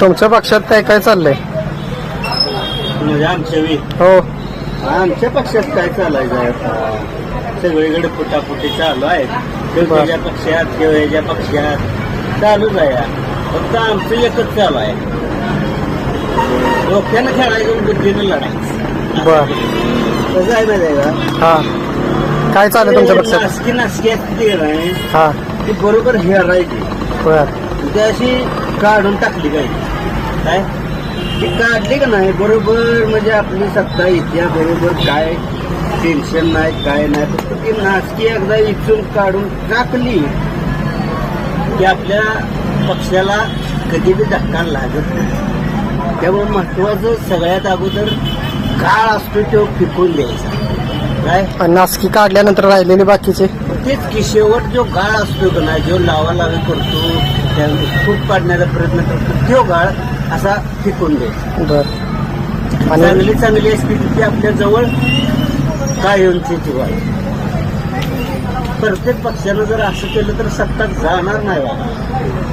तुमच्या पक्षात काय काय चाललंय? म्हणजे आमच्या वे हो. आमच्या पक्षात काय चालायचं आहे आता? सगळीकडे फुटाफुटी चालू आहे. त्याच्या पक्षात किंवा याच्या पक्षात. चालूच आहे फक्त आमचं एकच चालू आहे. डोक्यानं खेळायचं बुद्धीनं लढायचं. बर. कसं आहे माहिती आहे का? हा. काय चालू तुमच्या पक्षात? नासकी नासकी असते नाही. हा. ती बरोबर हेरायची. बर. ती अशी काढून टाकली काय काय? ती काढली का नाही? बरोबर म्हणजे आपली सत्ता येत्या बरोबर काय? टेन्शन नाही काय नाही. फक्त ती नासकी एकदा इचून काढून टाकली की आपल्या पक्षाला कधी बी धक्का लागत नाही. त्यामुळे महत्वाचं सगळ्यात अगोदर काळ असतो तो फिकून द्यायचा. काय? नासकी काढल्यानंतर राहिलेले बाकीचे? तेच की शेवट जो गाळ असतो का नाही जो लावा लावी करतो त्या फूट पाडण्याचा प्रयत्न करतो तो गाळ असा फिकून आणि चांगली चांगली असते ती आपल्या जवळ कायमची वाढ प्रत्येक पक्षानं जर असं केलं तर सत्ता जाणार नाही बाबा.